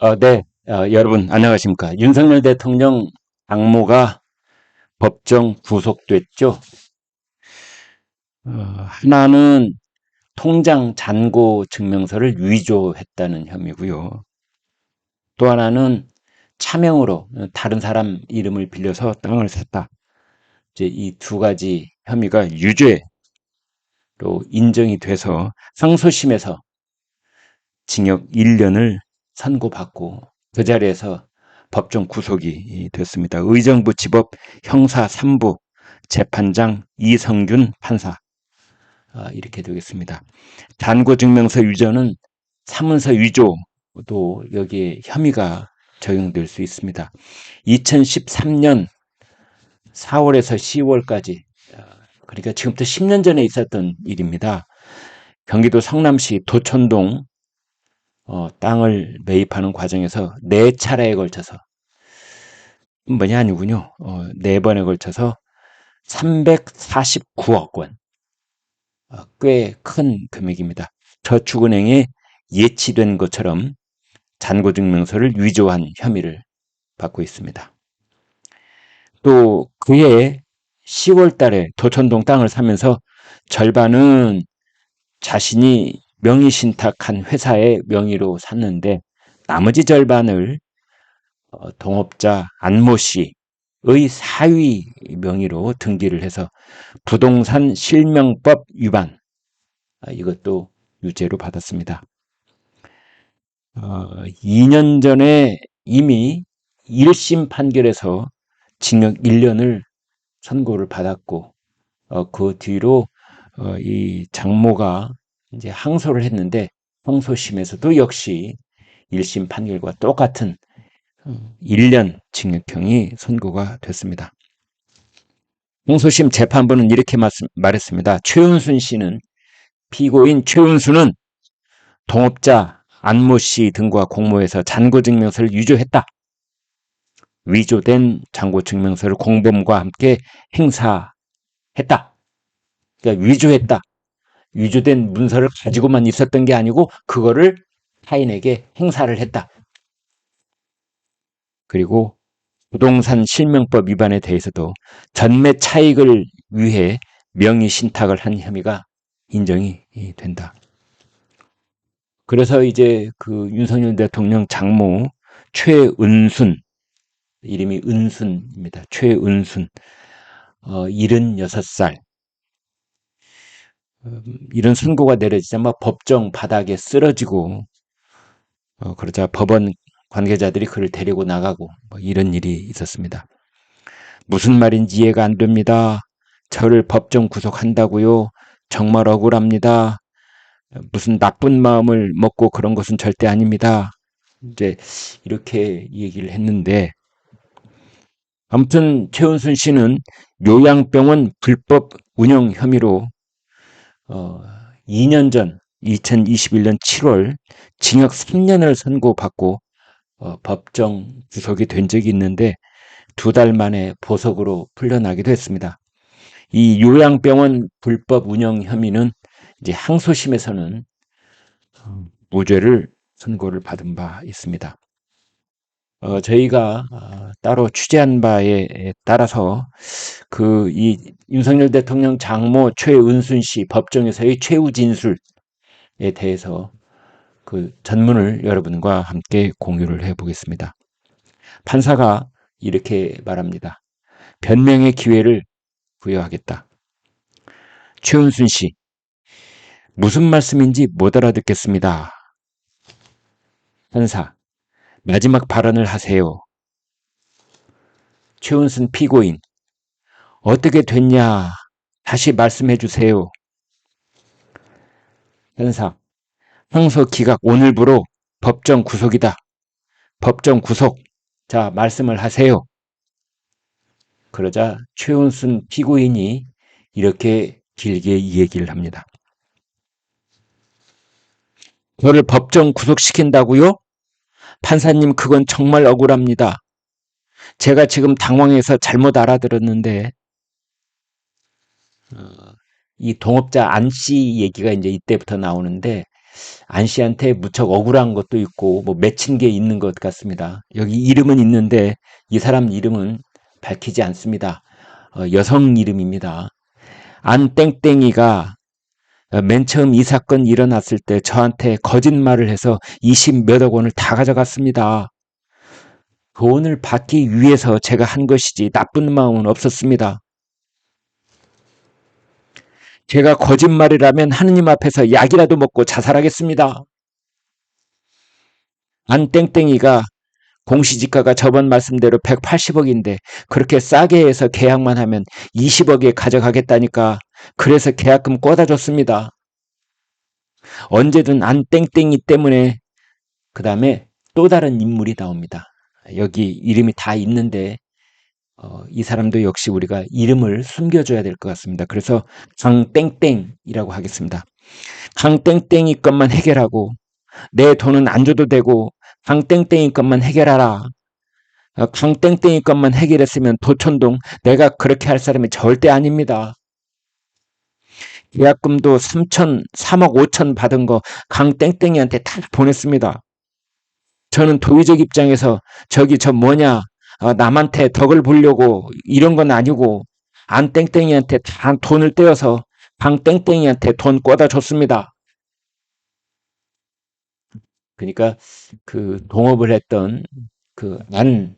어, 네, 어, 여러분 안녕하십니까. 윤석열 대통령 장모가 법정 구속됐죠. 어, 하나는 통장 잔고 증명서를 위조했다는 혐의고요. 또 하나는 차명으로 다른 사람 이름을 빌려서 땅을 샀다. 이제 이 두 가지 혐의가 유죄로 인정이 돼서 상소심에서 징역 1년을 선고받고 그 자리에서 법정 구속이 됐습니다. 의정부 지법 형사 3부 재판장 이성균 판사 아, 이렇게 되겠습니다. 잔고증명서 위조는 사문서 위조도 여기에 혐의가 적용될 수 있습니다. 2013년 4월에서 10월까지 그러니까 지금부터 10년 전에 있었던 일입니다. 경기도 성남시 도천동 어, 땅을 매입하는 과정에서 네 차례에 걸쳐서 뭐냐 아니군요. 어, 네 번에 걸쳐서 349억 원. 어, 꽤큰 금액입니다. 저축은행에 예치된 것처럼 잔고증명서를 위조한 혐의를 받고 있습니다. 또 그해 10월 달에 도천동 땅을 사면서 절반은 자신이 명의 신탁한 회사의 명의로 샀는데 나머지 절반을 어, 동업자 안모 씨의 사위 명의로 등기를 해서 부동산 실명법 위반 아, 이것도 유죄로 받았습니다. 2년 어, 전에 이미 1심 판결에서 징역 1년을 선고를 받았고 어, 그 뒤로 이 장모가 이제 항소를 했는데 항소심에서도 역시 1심 판결과 똑같은 1년 어, 징역형이 선고가 됐습니다. 항소심 재판부는 이렇게 말했습니다. 최은순 씨는 피고인 최은순은 동업자 안모 씨 등과 공모해서 잔고증명서를 위조했다. 위조된 잔고증명서를 공범과 함께 행사했다. 그러니까 위조했다. 위조된 문서를 가지고만 있었던 게 아니고 그거를 타인에게 행사를 했다. 그리고 부동산 실명법 위반에 대해서도 전매 차익을 위해 명의 신탁을 한 혐의가 인정이 된다. 그래서 이제 그 윤석열 대통령 장모 최은순 이름이 은순입니다. 최은순 어, 76살 음, 이런 선고가 내려지자 막 법정 바닥에 쓰러지고 어, 그러자 법원 관계자들이 그를 데리고 나가고 뭐 이런 일이 있었습니다. 무슨 말인지 이해가 안 됩니다. 저를 법정 구속한다고요? 정말 억울합니다. 무슨 나쁜 마음을 먹고 그런 것은 절대 아닙니다. 이제 이렇게 얘기를 했는데 아무튼 최은순 씨는 요양병원 불법 운영 혐의로 어, 2년 전 2021년 7월 징역 3년을 선고받고 어, 법정 구속이 된 적이 있는데 두 달 만에 보석으로 풀려나기도 했습니다. 이 요양병원 불법 운영 혐의는 이제 항소심에서는 무죄를 선고를 받은 바 있습니다. 어, 저희가 어, 따로 취재한 바에 따라서 그 이 윤석열 대통령 장모 최은순 씨 법정에서의 최후 진술에 대해서 그 전문을 여러분과 함께 공유를 해 보겠습니다. 판사가 이렇게 말합니다. 변명의 기회를 부여하겠다. 최은순 씨, 무슨 말씀인지 못 알아듣겠습니다. 판사, 마지막 발언을 하세요. 최은순 피고인, 어떻게 됐냐? 다시 말씀해 주세요. 현사, 항소 기각 오늘부로 법정 구속이다. 법정 구속. 자, 말씀을 하세요. 그러자 최은순 피고인이 이렇게 길게 이 얘기를 합니다. 저를 법정 구속시킨다고요? 판사님, 그건 정말 억울합니다. 제가 지금 당황해서 잘못 알아들었는데, 어, 이 동업자 안 씨 얘기가 이제 이때부터 나오는데, 안 씨한테 무척 억울한 것도 있고 뭐 맺힌 게 있는 것 같습니다. 여기 이름은 있는데 이 사람 이름은 밝히지 않습니다. 어, 여성 이름입니다. 안 땡땡이가 맨 처음 이 사건 일어났을 때 저한테 거짓말을 해서 20 몇억 원을 다 가져갔습니다. 돈을 받기 위해서 제가 한 것이지 나쁜 마음은 없었습니다. 제가 거짓말이라면 하느님 앞에서 약이라도 먹고 자살하겠습니다. 안 땡땡이가 공시지가가 저번 말씀대로 180억인데 그렇게 싸게 해서 계약만 하면 20억에 가져가겠다니까 그래서 계약금 꿔다 줬습니다. 언제든 안 땡땡이 때문에 그 다음에 또 다른 인물이 나옵니다. 여기 이름이 다 있는데 어, 이 사람도 역시 우리가 이름을 숨겨줘야 될 것 같습니다. 그래서 강땡땡이라고 하겠습니다. 강땡땡이 것만 해결하고 내 돈은 안 줘도 되고 강땡땡이 것만 해결하라. 어, 강땡땡이 것만 해결했으면 도천동 내가 그렇게 할 사람이 절대 아닙니다. 계약금도 3천, 3억 5천 받은 거 강땡땡이한테 다 보냈습니다. 저는 도의적 입장에서 저기 저 뭐냐 어, 남한테 덕을 보려고 이런 건 아니고 안 땡땡이한테 다 돈을 떼어서 방 땡땡이한테 돈 꿔다 줬습니다. 그러니까 그 동업을 했던 그 안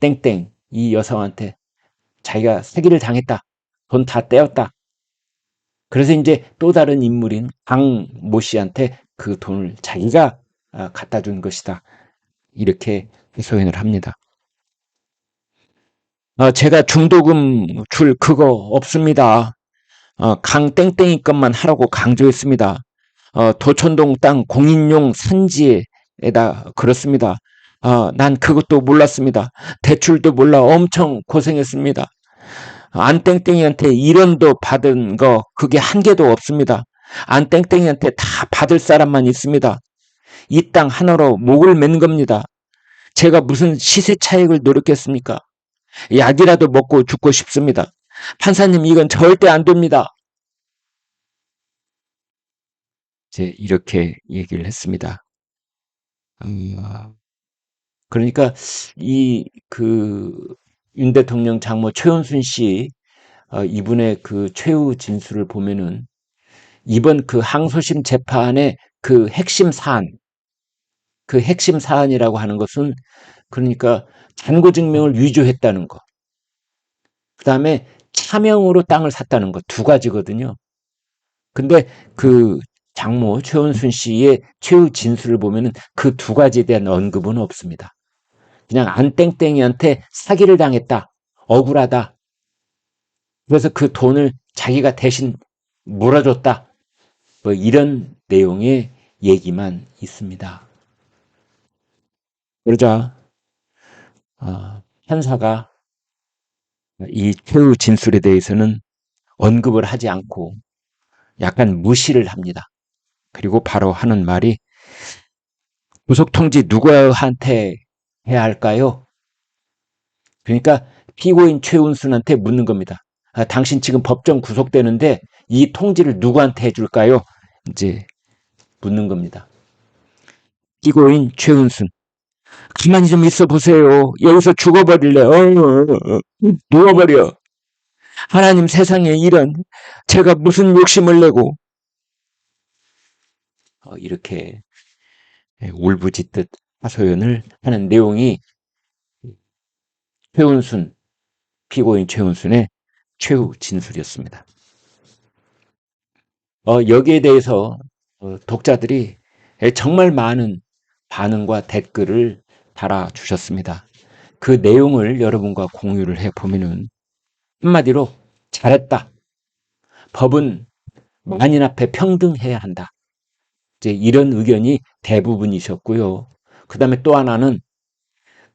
땡땡 이 여성한테 자기가 사기를 당했다. 돈 다 떼었다. 그래서 이제 또 다른 인물인 강모 씨한테 그 돈을 자기가 아, 갖다 준 것이다. 이렇게 소연을 합니다. 어, 제가 중도금 줄 그거 없습니다. 어, 강땡땡이 것만 하라고 강조했습니다. 어, 도천동 땅 공인용 산지에다 그렇습니다. 어, 난 그것도 몰랐습니다. 대출도 몰라 엄청 고생했습니다. 안땡땡이한테 1원도 받은 거 그게 한 개도 없습니다. 안땡땡이한테 다 받을 사람만 있습니다. 이 땅 하나로 목을 맨 겁니다. 제가 무슨 시세 차익을 노렸겠습니까? 약이라도 먹고 죽고 싶습니다. 판사님, 이건 절대 안 됩니다. 이제 이렇게 얘기를 했습니다. 음, 그러니까 이 그 윤 대통령 장모 최은순 씨 어, 이분의 그 최후 진술을 보면은 이번 그 항소심 재판의 그 핵심 사안, 그 핵심 사안이라고 하는 것은 그러니까 잔고 증명을 위조했다는 거. 그 다음에 차명으로 땅을 샀다는 거두 가지거든요. 근데 그 장모 최원순 씨의 최후 진술을 보면은 그 두 가지에 대한 언급은 없습니다. 그냥 안땡땡이한테 사기를 당했다. 억울하다. 그래서 그 돈을 자기가 대신 몰아줬다. 뭐 이런 내용의 얘기만 있습니다. 그러자 어, 판사가 이 최후 진술에 대해서는 언급을 하지 않고 약간 무시를 합니다. 그리고 바로 하는 말이 구속 통지 누구한테 해야 할까요? 그러니까 피고인 최운순한테 묻는 겁니다. 아, 당신 지금 법정 구속되는데 이 통지를 누구한테 해줄까요? 이제 묻는 겁니다. 피고인 최운순. 가만히 좀 있어 보세요. 여기서 죽어버릴래. 어, 어, 어. 누워버려. 하나님 세상에 이런 제가 무슨 욕심을 내고 어, 이렇게 울부짖듯 하소연을 하는 내용이 최운순 피고인 최운순의 최후 진술이었습니다. 어, 여기에 대해서 어, 독자들이 정말 많은 반응과 댓글을 달아주셨습니다. 그 내용을 여러분과 공유를 해보면은 한마디로 잘했다. 법은 만인 앞에 평등해야 한다. 이제 이런 의견이 대부분이셨고요. 그 다음에 또 하나는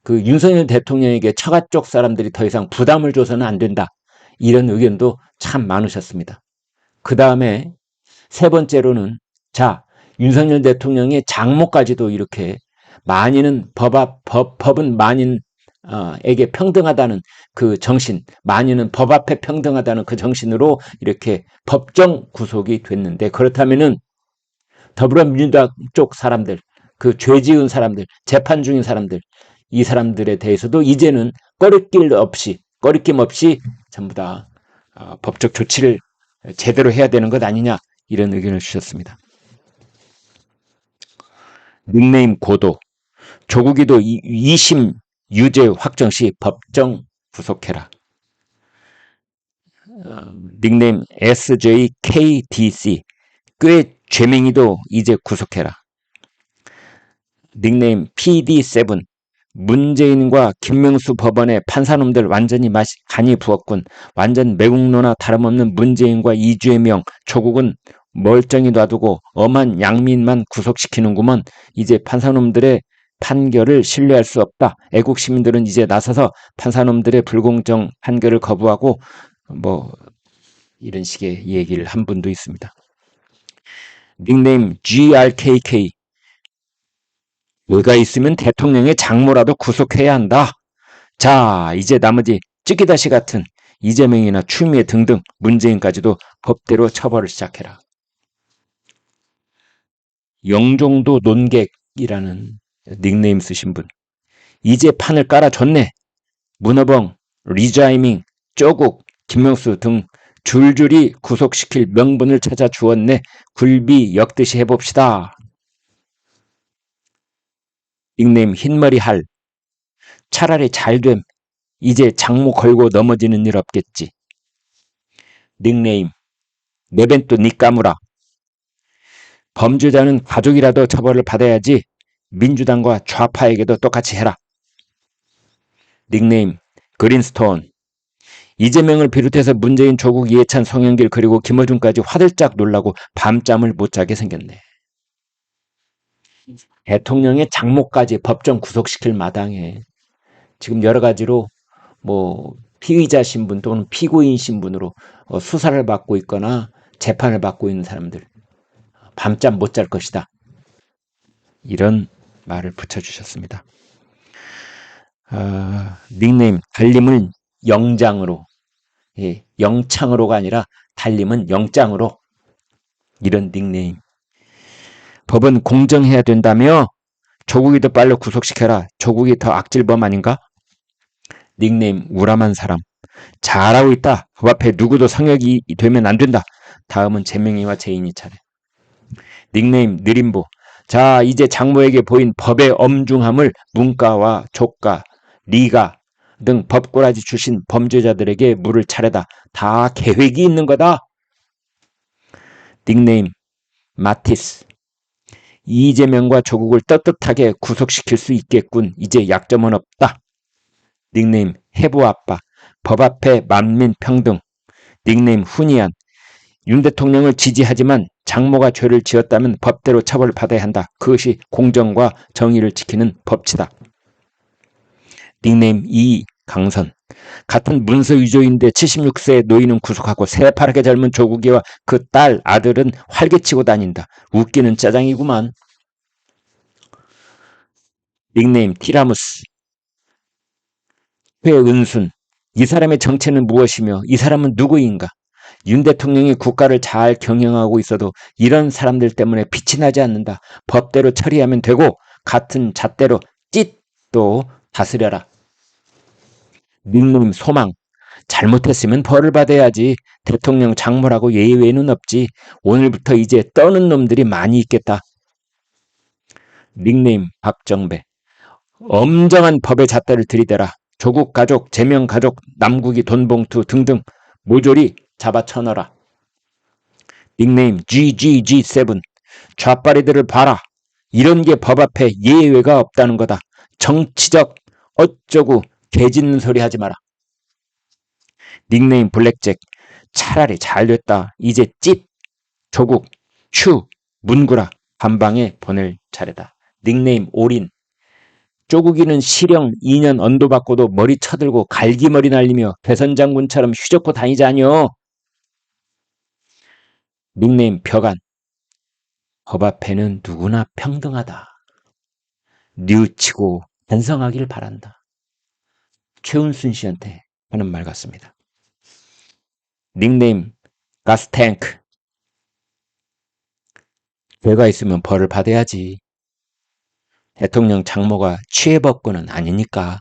그 윤석열 대통령에게 처가 쪽 사람들이 더 이상 부담을 줘서는 안 된다. 이런 의견도 참 많으셨습니다. 그 다음에 세 번째로는 자, 윤석열 대통령의 장모까지도 이렇게 만인은 법 앞, 법, 법은 만인 에게 평등하다는 그 정신, 만인은 법 앞에 평등하다는 그 정신으로 이렇게 법정 구속이 됐는데 그렇다면은 더불어민주당 쪽 사람들, 그 죄 지은 사람들, 재판 중인 사람들, 이 사람들에 대해서도 이제는 꺼리낄 없이, 꺼리낌 없이 전부 다 어, 법적 조치를 제대로 해야 되는 것 아니냐 이런 의견을 주셨습니다. 닉네임 고도 조국이도 2심 유죄 확정 시 법정 구속해라. 어, 닉네임 SJKDC 꽤 죄명이도 이제 구속해라. 닉네임 PD7 문재인과 김명수 법원의 판사놈들 완전히 맛이 간이 부었군. 완전 매국노나 다름없는 문재인과 이주혜명 조국은 멀쩡히 놔두고 엄한 양민만 구속시키는구먼. 이제 판사놈들의 판결을 신뢰할 수 없다. 애국 시민들은 이제 나서서 판사놈들의 불공정 판결을 거부하고 뭐 이런 식의 얘기를 한 분도 있습니다. 닉네임 GRKK 의가 있으면 대통령의 장모라도 구속해야 한다. 자, 이제 나머지 찌기다시 같은 이재명이나 추미애 등등 문재인까지도 법대로 처벌을 시작해라. 영종도 논객이라는 닉네임 쓰신 분. 이제 판을 깔아줬네. 문어봉, 리자이밍, 쪼국, 김명수 등 줄줄이 구속시킬 명분을 찾아 주었네. 굴비 역듯이 해봅시다. 닉네임 흰머리 할. 차라리 잘됨. 이제 장모 걸고 넘어지는 일 없겠지. 닉네임 내벤또 니 까무라. 범죄자는 가족이라도 처벌을 받아야지 민주당과 좌파에게도 똑같이 해라. 닉네임 그린스톤 이재명을 비롯해서 문재인, 조국, 이해찬, 송영길 그리고 김어준까지 화들짝 놀라고 밤잠을 못 자게 생겼네. 대통령의 장모까지 법정 구속시킬 마당에 지금 여러 가지로 뭐 피의자 신분 또는 피고인 신분으로 어, 수사를 받고 있거나 재판을 받고 있는 사람들 밤잠 못 잘 것이다. 이런 말을 붙여주셨습니다. 어, 닉네임 달림을 영장으로 예, 영창으로가 아니라 달림은 영장으로 이런 닉네임 법은 공정해야 된다며 조국이 더 빨리 구속시켜라. 조국이 더 악질범 아닌가? 닉네임 우람한 사람. 잘하고 있다. 그 앞에 누구도 성역이 되면 안 된다. 다음은 재명이와 재인이 차례. 닉네임 느림보. 자 이제 장모에게 보인 법의 엄중함을 문과와 조과, 리가 등 법고라지 출신 범죄자들에게 물을 차례다. 다 계획이 있는 거다. 닉네임 마티스. 이재명과 조국을 떳떳하게 구속시킬 수 있겠군. 이제 약점은 없다. 닉네임 해부아빠. 법 앞에 만민 평등. 닉네임 훈이안. 윤 대통령을 지지하지만 장모가 죄를 지었다면 법대로 처벌받아야 한다. 그것이 공정과 정의를 지키는 법치다. 닉네임 이 강선. 같은 문서 위조인데 76세 노인은 구속하고 새파랗게 젊은 조국이와 그 딸 아들은 활개치고 다닌다. 웃기는 짜장이구만. 닉네임 티라무스. 회은순. 이 사람의 정체는 무엇이며 이 사람은 누구인가? 윤 대통령이 국가를 잘 경영하고 있어도 이런 사람들 때문에 빛이 나지 않는다. 법대로 처리하면 되고 같은 잣대로 찢도 다스려라. 닉놈 소망. 잘못했으면 벌을 받아야지. 대통령 장모라고 예외는 없지. 오늘부터 이제 떠는 놈들이 많이 있겠다. 닉네임 박정배. 엄정한 법의 잣대를 들이대라. 조국 가족, 제명 가족, 남국이 돈봉투 등등 모조리 잡아쳐넣어라. 닉네임 GGG7. 좌파리들을 봐라. 이런 게 법 앞에 예외가 없다는 거다. 정치적 어쩌고 개 짖는 소리 하지 마라. 닉네임 블랙잭. 차라리 잘 됐다. 이제 찝. 조국. 추. 문구라. 한방에 보낼 차례다. 닉네임 올인. 쪼국이는 실형 2년 언도 받고도 머리 쳐들고 갈기머리 날리며 대선 장군처럼 휘젓고 다니자뇨. 닉네임 벽안. 법 앞에는 누구나 평등하다. 뉘우치고 반성하길 바란다. 최은순 씨한테 하는 말 같습니다. 닉네임 가스탱크 죄가 있으면 벌을 받아야지. 대통령 장모가 취해법권은 아니니까.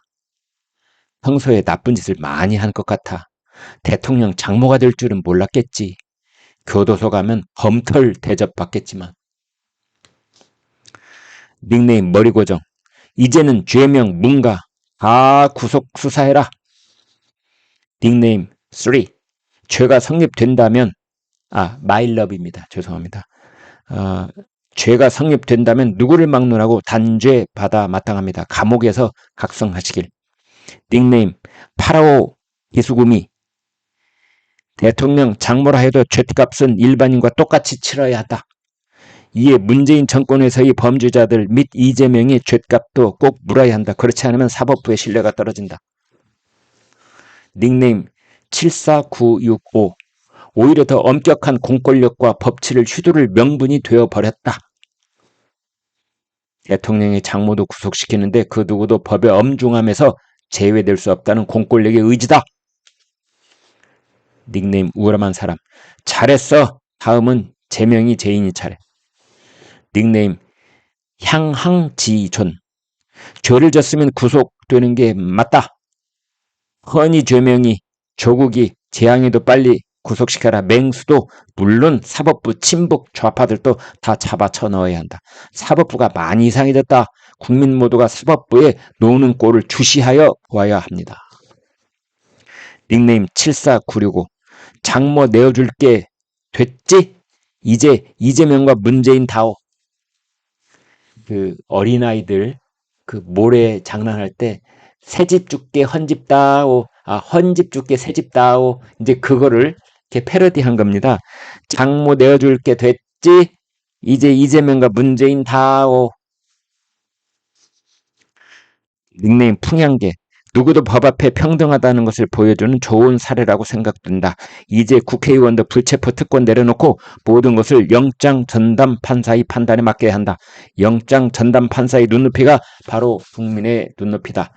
평소에 나쁜 짓을 많이 한 것 같아. 대통령 장모가 될 줄은 몰랐겠지. 교도소 가면 범털 대접받겠지만. 닉네임 머리고정. 이제는 죄명 문가 다 구속 수사해라. 닉네임 3. 죄가 성립된다면 아 마일럽입니다. 죄송합니다. 어, 죄가 성립된다면 누구를 막론하고 단죄 받아 마땅합니다. 감옥에서 각성하시길. 닉네임 파라오 기수구미 대통령 장모라 해도 죄값은 일반인과 똑같이 치러야 한다. 이에 문재인 정권에서의 범죄자들 및 이재명의 죄값도 꼭 물어야 한다. 그렇지 않으면 사법부의 신뢰가 떨어진다. 닉네임 74965 오히려 더 엄격한 공권력과 법치를 휘두를 명분이 되어버렸다. 대통령의 장모도 구속시키는데 그 누구도 법의 엄중함에서 제외될 수 없다는 공권력의 의지다. 닉네임 우월한 사람. 잘했어. 다음은 제명이 제인이 차례. 닉네임 향항지존. 죄를 졌으면 구속되는 게 맞다. 허니 죄명이 조국이 재앙에도 빨리 구속시켜라. 맹수도 물론 사법부 친북 좌파들도 다 잡아쳐 넣어야 한다. 사법부가 많이 이상해졌다. 국민 모두가 사법부에 노는 꼴을 주시하여 보아야 합니다. 닉네임 74965 장모 내어줄게 됐지? 이제 이재명과 문재인 다오. 그 어린아이들 그 모래 장난할 때 새집 죽게 헌집 다오 아 헌집 죽게 새집 다오 이제 그거를 이렇게 패러디한 겁니다. 장모 내어줄게 됐지? 이제 이재명과 문재인 다오. 닉네임 풍향계. 누구도 법 앞에 평등하다는 것을 보여주는 좋은 사례라고 생각된다. 이제 국회의원도 불체포 특권 내려놓고 모든 것을 영장 전담 판사의 판단에 맡겨야 한다. 영장 전담 판사의 눈높이가 바로 국민의 눈높이다.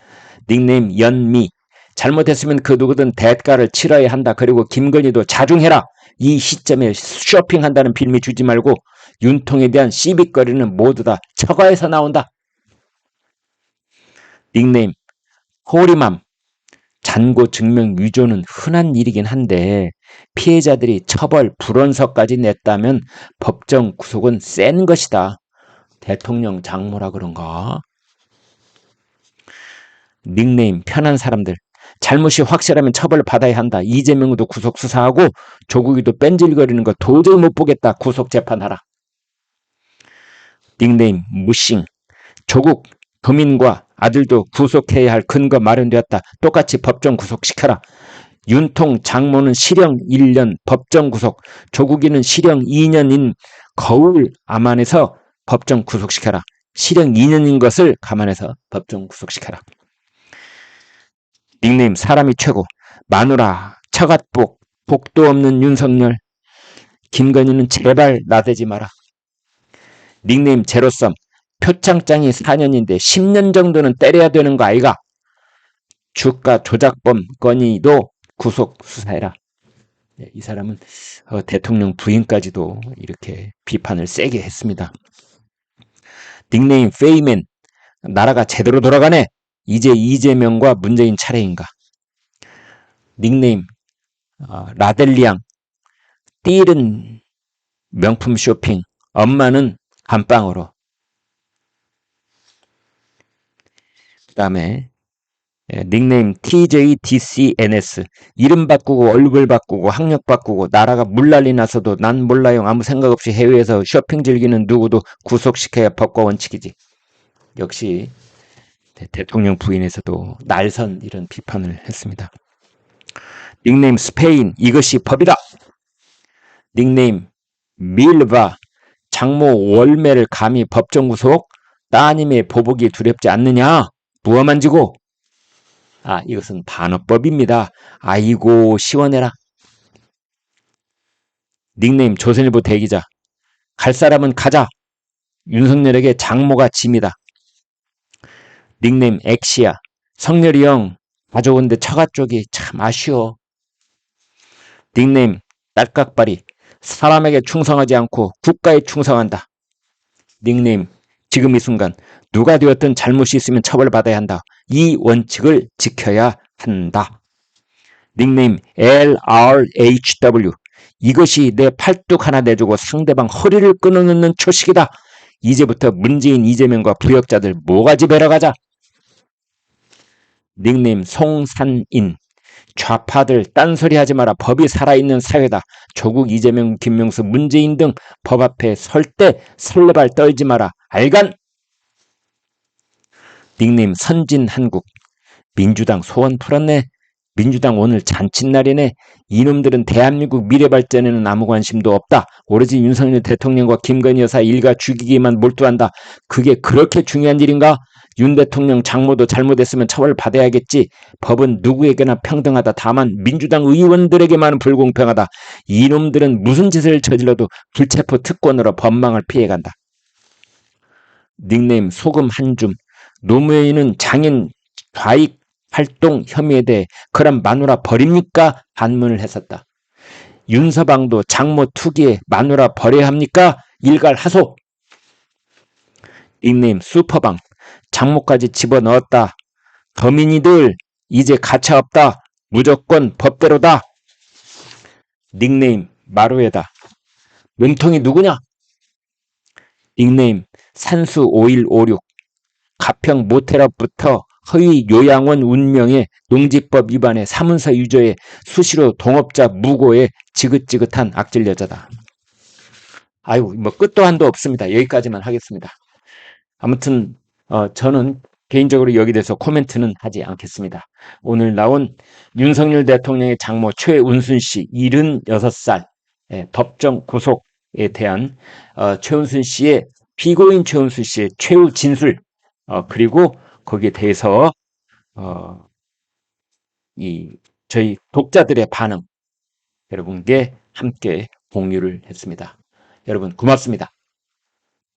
닉네임 연미. 잘못했으면 그 누구든 대가를 치러야 한다. 그리고 김건희도 자중해라. 이 시점에 쇼핑한다는 빌미 주지 말고 윤통에 대한 시비거리는 모두 다 처가에서 나온다. 닉네임 호리맘 잔고 증명 위조는 흔한 일이긴 한데 피해자들이 처벌 불원서까지 냈다면 법정 구속은 센 것이다. 대통령 장모라 그런가? 닉네임 편한 사람들 잘못이 확실하면 처벌 받아야 한다. 이재명도 구속 수사하고 조국이도 뺀질거리는 거 도저히 못 보겠다. 구속 재판하라. 닉네임 무싱 조국 도민과 아들도 구속해야 할 근거 마련되었다. 똑같이 법정 구속시켜라. 윤통 장모는 실형 1년 법정 구속, 조국이는 실형 2년인 거울 암안에서 법정 구속시켜라. 실형 2년인 것을 감안해서 법정 구속시켜라. 닉네임 사람이 최고 마누라 처갓복 복도 없는 윤석열 김건희는 제발 나대지 마라. 닉네임 제로섬 표창장이 4년인데 10년 정도는 때려야 되는 거 아이가? 주가 조작범 건의도 구속 수사해라. 네, 이 사람은 어, 대통령 부인까지도 이렇게 비판을 세게 했습니다. 닉네임 페이맨 나라가 제대로 돌아가네. 이제 이재명과 문재인 차례인가? 닉네임 어, 라델리앙 띠은 명품 쇼핑 엄마는 감방으로 그 다음에 예, 닉네임 TJDCNS 이름 바꾸고 얼굴 바꾸고 학력 바꾸고 나라가 물난리 나서도 난 몰라요 아무 생각 없이 해외에서 쇼핑 즐기는 누구도 구속시켜야 법과 원칙이지 역시 대통령 부인에서도 날선 이런 비판을 했습니다. 닉네임 스페인 이것이 법이다. 닉네임 밀바 장모 월매를 감히 법정 구속 따님의 보복이 두렵지 않느냐 부어 만지고 아 이것은 반어법입니다. 아이고 시원해라. 닉네임 조선일보 대기자 갈 사람은 가자 윤석열에게 장모가 짐이다. 닉네임 엑시야. 성렬이 형 가져온데 처가 쪽이 참 아쉬워. 닉네임 딸깍발이 사람에게 충성하지 않고 국가에 충성한다. 닉네임 지금 이 순간 누가 되었든 잘못이 있으면 처벌받아야 한다. 이 원칙을 지켜야 한다. 닉네임 LRHW 이것이 내 팔뚝 하나 내주고 상대방 허리를 끊어놓는 초식이다. 이제부터 문재인 이재명과 부역자들 모가지 베러 가자. 닉네임 송산인 좌파들 딴소리 하지 마라 법이 살아있는 사회다. 조국 이재명 김명수 문재인 등 법 앞에 설 때 설레발 떨지 마라. 알간 닉네임 선진한국 민주당 소원 풀었네. 민주당 오늘 잔칫날이네. 이놈들은 대한민국 미래 발전에는 아무 관심도 없다. 오로지 윤석열 대통령과 김건희 여사 일가 죽이기만 몰두한다. 그게 그렇게 중요한 일인가? 윤 대통령 장모도 잘못했으면 처벌받아야겠지. 법은 누구에게나 평등하다. 다만 민주당 의원들에게만은 불공평하다. 이놈들은 무슨 짓을 저질러도 불체포 특권으로 법망을 피해간다. 닉네임 소금 한줌. 노무현은 장인 좌익 활동 혐의에 대해 그럼 마누라 버립니까? 반문을 했었다. 윤서방도 장모 투기에 마누라 버려야 합니까? 일갈 하소. 닉네임 슈퍼방. 장모까지 집어넣었다. 거민이들 이제 가차 없다. 무조건 법대로다. 닉네임 마루에다. 문통이 누구냐? 닉네임 산수 5156. 가평 모텔업부터 허위 요양원 운명에 농지법 위반에 사문서 유조에 수시로 동업자 무고에 지긋지긋한 악질 여자다. 아유 뭐 끝도 한도 없습니다. 여기까지만 하겠습니다. 아무튼 어, 저는 개인적으로 여기 대해서 코멘트는 하지 않겠습니다. 오늘 나온 윤석열 대통령의 장모 최운순 씨 76살 예, 법정 구속에 대한 어, 최운순 씨의 피고인 최운순 씨의 최후 진술 어, 그리고 거기에 대해서 어, 이 저희 독자들의 반응 여러분께 함께 공유를 했습니다. 여러분 고맙습니다.